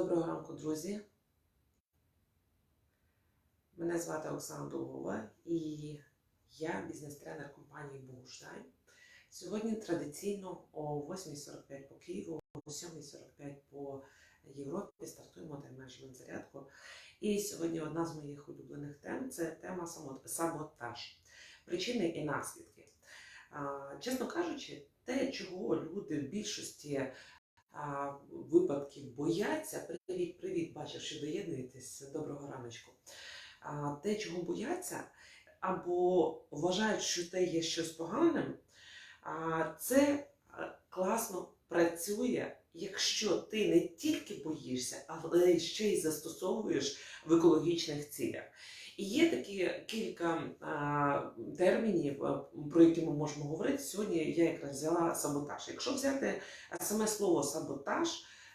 Доброго ранку, друзі. Мене звати Оксана Долгова і я бізнес-тренер компанії Богуштайн. Сьогодні традиційно о 8.45 по Києву, о 7.45 по Європі стартуємо тайм-менеджмент зарядку. І сьогодні одна з моїх улюблених тем це тема саботаж, причини і наслідки. Чесно кажучи, те, чого люди в більшості а, випадків бояться. Привіт, привіт, бачив, що доєднуєтесь. Доброго раночку. Те, чого бояться, або вважають, що те є щось поганим, це класно працює, якщо ти не тільки боїшся, але ще й застосовуєш в екологічних цілях. І є такі кілька а, термінів, про які ми можемо говорити. Сьогодні я якраз взяла саботаж. Якщо взяти саме слово саботаж,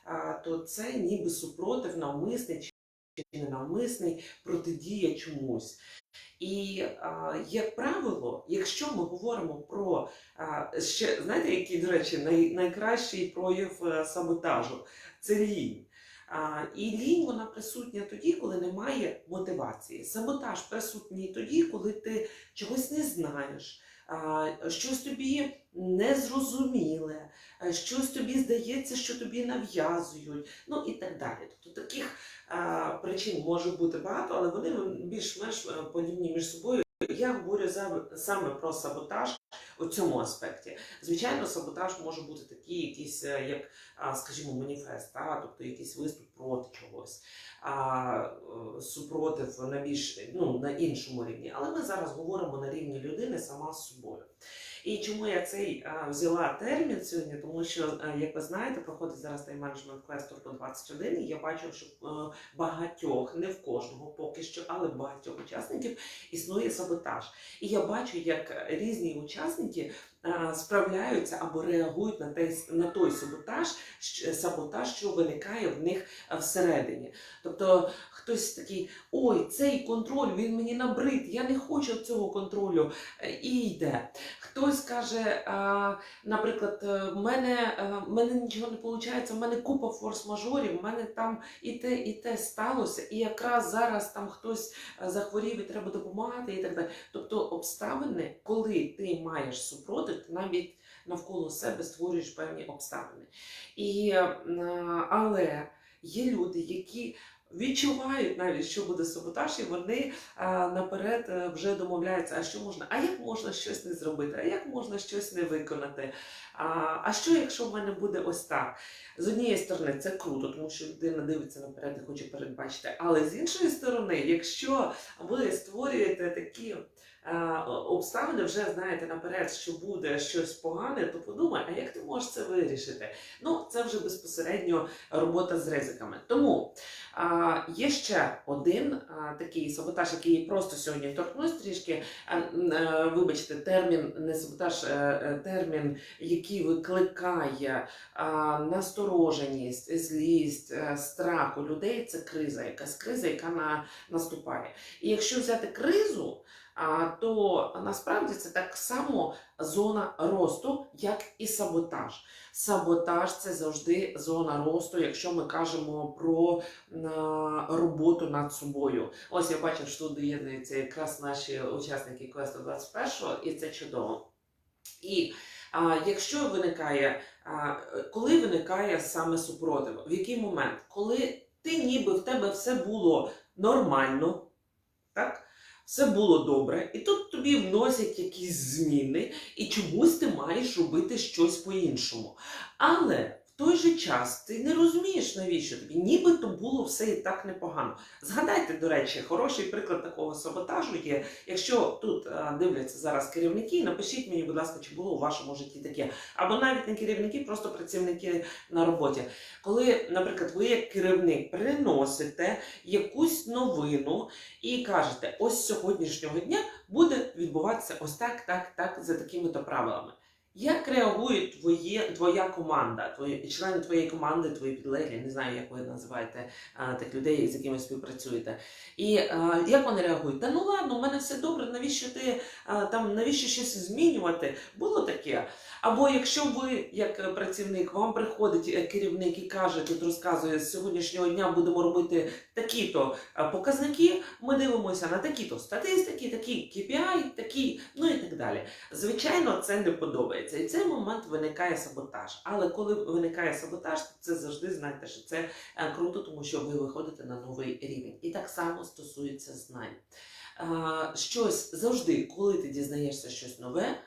а, то це ніби супротив навмисний чи ненавмисний протидія чомусь. І, а, як правило, якщо ми говоримо про а, ще, знаєте, який, до речі, най, найкращий прояв е, саботажу це лінь. І лінь вона присутня тоді, коли немає мотивації. Саботаж присутній тоді, коли ти чогось не знаєш, щось тобі незрозуміле, щось тобі здається, що тобі нав'язують, ну і так далі. Тобто таких причин може бути багато, але вони більш-менш е, подібні між собою. Я говорю саме про саботаж у цьому аспекті. Звичайно, саботаж може бути такий, якийсь, е, як, скажімо, маніфест, та? тобто якийсь виступ проти чогось, а, е, супротив на більш ну, на іншому рівні. Але ми зараз говоримо на рівні людини сама з собою. І чому я цей а, взяла термін сьогодні? Тому що, а, як ви знаєте, проходить зараз тайм-менеджмент квест Турбо 21, і я бачу, що е, багатьох, не в кожного поки що, але багатьох учасників існує саботаж. І я бачу, як різні учасники а, справляються або реагують на той, на той саботаж, саботаж, що виникає в них всередині. Тобто хтось такий, ой, цей контроль, він мені набрид, я не хочу цього контролю, е, і йде. Хтось каже, наприклад, е, в мене, е, мене нічого не виходить, в мене купа форс-мажорів, в мене там і те, і те сталося, і якраз зараз там хтось захворів і треба допомагати, і так далі. Тобто обставини, коли ти маєш супротив, ти навіть навколо себе створюєш певні обставини. І, але є люди, які відчувають навіть, що буде саботаж, і вони а, наперед е, вже домовляються, а що можна, а як можна щось не зробити, а як можна щось не виконати. А, а що, якщо в мене буде ось так? З однієї сторони, це круто, тому що людина дивиться наперед і хоче передбачити. Але з іншої сторони, якщо ви створюєте такі е, обставини, вже знаєте наперед, що буде щось погане, то подумай, а як ти можеш це вирішити? Ну, це вже безпосередньо робота з ризиками. Тому є ще один такий саботаж, який просто сьогодні торкнусь трішки. Е, вибачте, термін не саботаж, е, е, термін, який викликає настороженість, злість, е, страх у людей. Це криза, якась криза, яка на, наступає. І якщо взяти кризу, то насправді це так само зона росту, як і саботаж. Саботаж це завжди зона росту, якщо ми кажемо про роботу над собою. Ось я бачив, що тут доєднуються якраз наші учасники квесту 21-го, і це чудово. І а, якщо виникає, а, коли виникає саме супротив, в який момент? Коли ти ніби в тебе все було нормально, так? Все було добре, і тут тобі вносять якісь зміни, і чомусь ти маєш робити щось по-іншому. Але той же час ти не розумієш, навіщо тобі, нібито було все і так непогано. Згадайте, до речі, хороший приклад такого саботажу є. Якщо тут дивляться зараз керівники, напишіть мені, будь ласка, чи було у вашому житті таке. Або навіть не керівники, просто працівники на роботі. Коли, наприклад, ви як керівник приносите якусь новину і кажете, ось сьогоднішнього дня буде відбуватися ось так, так, так, за такими-то правилами. Як реагує твоє, твоя команда, твої члени твоєї команди, твої підлеглі, не знаю, як ви називаєте а, тих людей, з якими співпрацюєте. І а, як вони реагують? Та ну ладно, у мене все добре, навіщо ти а, там навіщо щось змінювати? Було таке. Або якщо ви, як е, працівник, вам приходить е, керівник і каже, тут розказує, з сьогоднішнього дня будемо робити такі-то е, показники, ми дивимося на такі-то статистики, такі KPI, такі, ну і так далі. Звичайно, це не подобається. І в цей момент виникає саботаж. Але коли виникає саботаж, то це завжди знайте, що це е, круто, тому що ви виходите на новий рівень. І так само стосується знань. Щось завжди, коли ти дізнаєшся щось нове,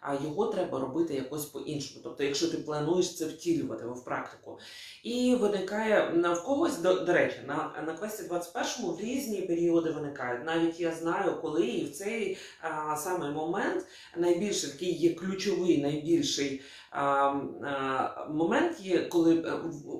а його треба робити якось по-іншому. Тобто, якщо ти плануєш це втілювати в практику. І виникає на в когось, до, до речі, на, на квесті 21 в різні періоди виникають. Навіть я знаю, коли і в цей а, самий момент найбільший такий є ключовий, найбільший момент є, коли е,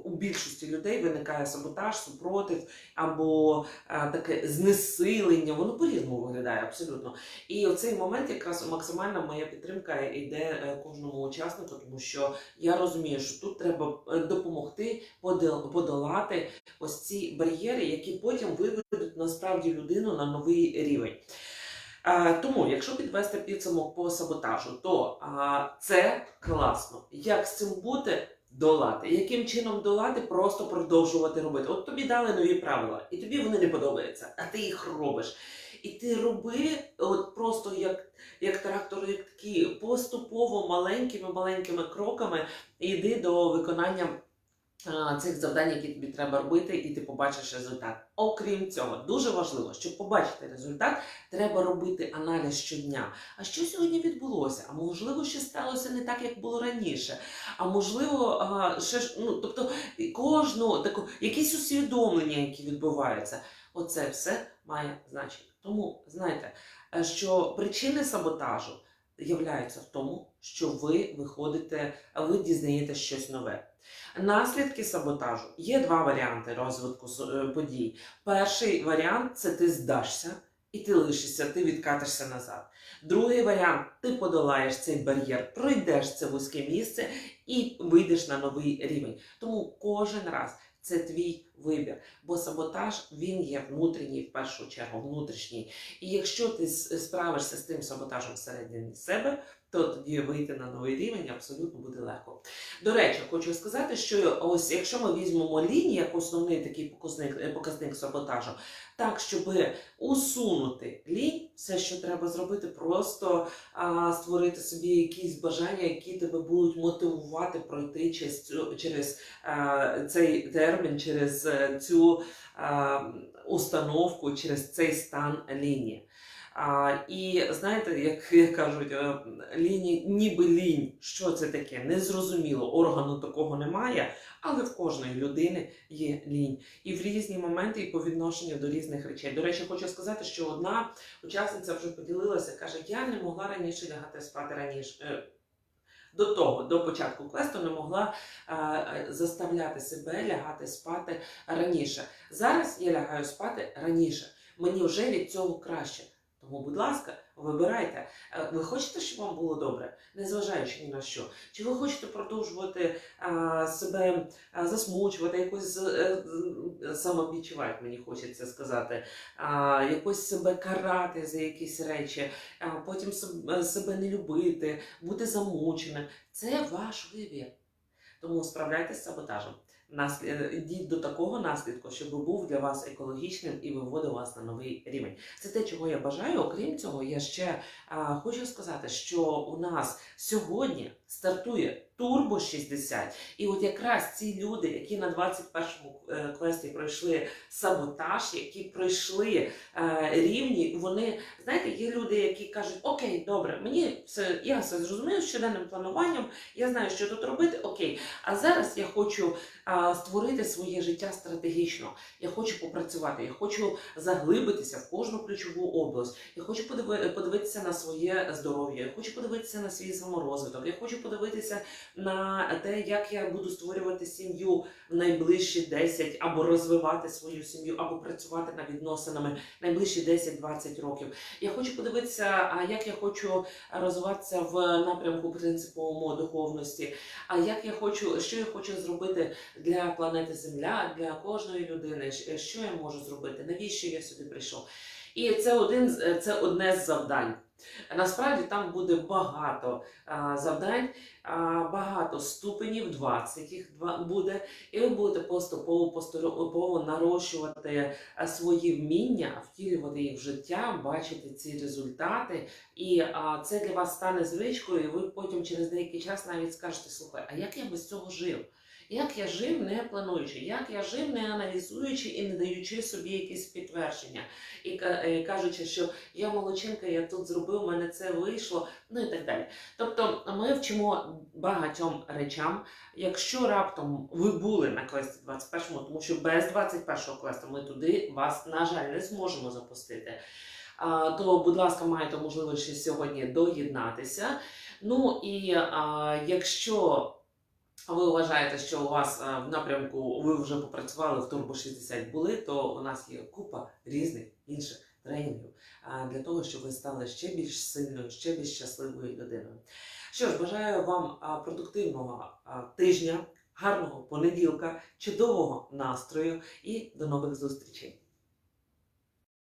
у більшості людей виникає саботаж, супротив або таке знесилення. Воно по-різному виглядає абсолютно. І в цей момент якраз максимальна моя підтримка йде е, кожному учаснику, тому що я розумію, що тут треба е, допомогти подол- подолати ось ці бар'єри, які потім виведуть насправді людину на новий рівень. Тому, якщо підвести підсумок по саботажу, то це класно. Як з цим бути? Долати. Яким чином долати? Просто продовжувати робити. От тобі дали нові правила, і тобі вони не подобаються, а ти їх робиш. І ти роби от просто як, як трактор, як такі поступово маленькими маленькими кроками йди до виконання цих завдань, які тобі треба робити, і ти побачиш результат. Окрім цього, дуже важливо, щоб побачити результат, треба робити аналіз щодня. А що сьогодні відбулося? А можливо, ще сталося не так, як було раніше. А можливо, а, ще ж ну тобто кожну таку якісь усвідомлення, які відбуваються. Оце все має значення. Тому знайте, е, що причини саботажу являються в тому, що ви виходите, ви дізнаєте щось нове. Наслідки саботажу є два варіанти розвитку е, подій. Перший варіант це ти здашся і ти лишишся, ти відкатишся назад. Другий варіант ти подолаєш цей бар'єр, пройдеш це вузьке місце і вийдеш на новий рівень. Тому кожен раз це твій вибір, бо саботаж він є внутрішній в першу чергу, внутрішній. І якщо ти справишся з тим саботажем всередині себе, то тоді вийти на новий рівень абсолютно буде легко. До речі, хочу сказати, що ось якщо ми візьмемо лінію як основний такий показник, е, показник саботажу, так щоб усунути лінь, все, що треба зробити, просто а, створити собі якісь бажання, які тебе будуть мотивувати пройти через цю через а, цей термін, через е, цю а, установку, через цей стан лінії. А, і знаєте, як, як кажуть, е, ніби лінь, що це таке? Незрозуміло, органу такого немає, але в кожної людини є лінь. І в різні моменти, і по відношенню до різних речей. До речі, хочу сказати, що одна учасниця вже поділилася, каже, я не могла раніше лягати спати раніше. е, До того, до початку квесту не могла е, е, заставляти себе лягати спати раніше. Зараз я лягаю спати раніше. Мені вже від цього краще. Тому, будь ласка, вибирайте. Е, Ви хочете, щоб вам було добре, незважаючи ні на що? Чи ви хочете продовжувати а, себе а, засмучувати, якось е, самобічувати, мені хочеться сказати, а, якось себе карати за якісь речі, а потім себе не любити, бути замученим. Це ваш вибір. Тому справляйтесь з саботажем. Е, Йдіть до такого наслідку, щоб був для вас екологічним і виводив вас на новий рівень. Це те, чого я бажаю. Окрім цього, я ще хочу сказати, що у нас сьогодні стартує Турбо 60. І от якраз ці люди, які на 21-му е, квесті пройшли саботаж, які пройшли е, рівні, вони знаєте, є люди, які кажуть: Окей, добре, мені все я все зрозумів з щоденним плануванням, я знаю, що тут робити. Окей, а зараз я хочу а, створити своє життя стратегічно. Я хочу попрацювати, я хочу заглибитися в кожну ключову область. Я хочу подиви- подивитися на своє здоров'я, я хочу подивитися на свій саморозвиток, я хочу хочу подивитися на те, як я буду створювати сім'ю в найближчі 10, або розвивати свою сім'ю, або працювати над відносинами найближчі 10-20 років. Я хочу подивитися, як я хочу розвиватися в напрямку принциповому духовності. А як я хочу, що я хочу зробити для планети Земля, для кожної людини, що я можу зробити, навіщо я сюди прийшов? І це один це одне з завдань. Насправді там буде багато а, завдань, а, багато ступенів, 20 їх буде, і ви будете поступово поступово нарощувати свої вміння, втілювати їх в життя, бачити ці результати. І а, це для вас стане звичкою, і ви потім через деякий час навіть скажете: слухай, а як я без цього жив? Як я жив, не плануючи, як я жив, не аналізуючи і не даючи собі якісь підтвердження, і е, кажучи, що я молодчинка, я тут зробив, у мене це вийшло, ну і так далі. Тобто ми вчимо багатьом речам. Якщо раптом ви були на квесті 21-му, тому що без 21-го квесту ми туди вас, на жаль, не зможемо запустити. То, будь ласка, маєте можливість сьогодні доєднатися. Ну і а, якщо ви вважаєте, що у вас а, в напрямку ви вже попрацювали в Турбо 60 були, то у нас є купа різних інших тренінгів а, для того, щоб ви стали ще більш сильною, ще більш щасливою людиною. Що ж, бажаю вам а, продуктивного тижня, гарного понеділка, чудового настрою і до нових зустрічей!